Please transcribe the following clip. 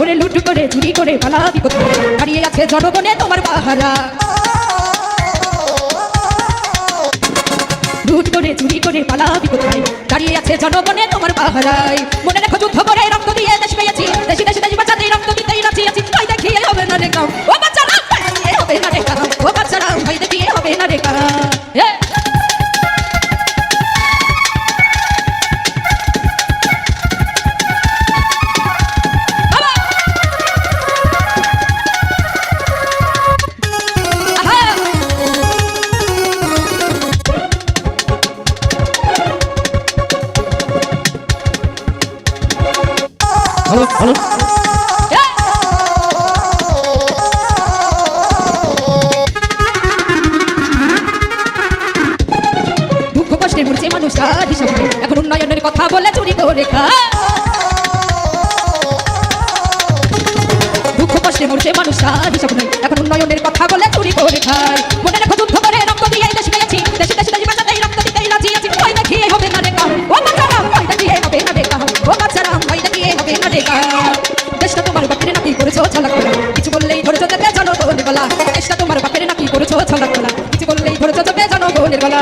করে লুট করে চুরি করে পালাবি কোথায় হারিয়ে আছে জনগণে তোমার পাহারা। করে চুরি করে পালাবি কোথায় দাঁড়িয়ে আছে জনগণে তোমার পাহারায়। মনে রেখো যুদ্ধ করে রক্ত দিয়ে দেশ পেয়েছি। দেশি দেশি দেশি বাঁচাতে রক্ত দিতেই রাজি আছি হবে না রে কাম। ও বাচ্চারা হবে না রে কাম। ও বাচ্চারা ভাই হবে না রে কাম। এখন উন্নয়নের কথা বলে চুরি করে খা। দুঃখ কষ্টে মানুষ আর হিসাব এখন উন্নয়নের কথা বলে চুরি করে খায়। মনে রাখো যুদ্ধ করে রক্ত দিয়ে দেশ রক্ত দিতেই রাজি আছি। ভয় না রে কাম ও বাচ্চারা ভয় দেখিয়ে হবে না রে কাম ও বাচ্চারা হবে না রে দেশটা তোমার বাপের নাকি করেছ ছলাক করা কিছু বললেই ধরেছো যেতে জানো গোনের গলা। দেশটা তোমার বাপের নাকি করেছ ছলাক করা কিছু বললেই ধরেছো যেতে জানো গোনের গলা।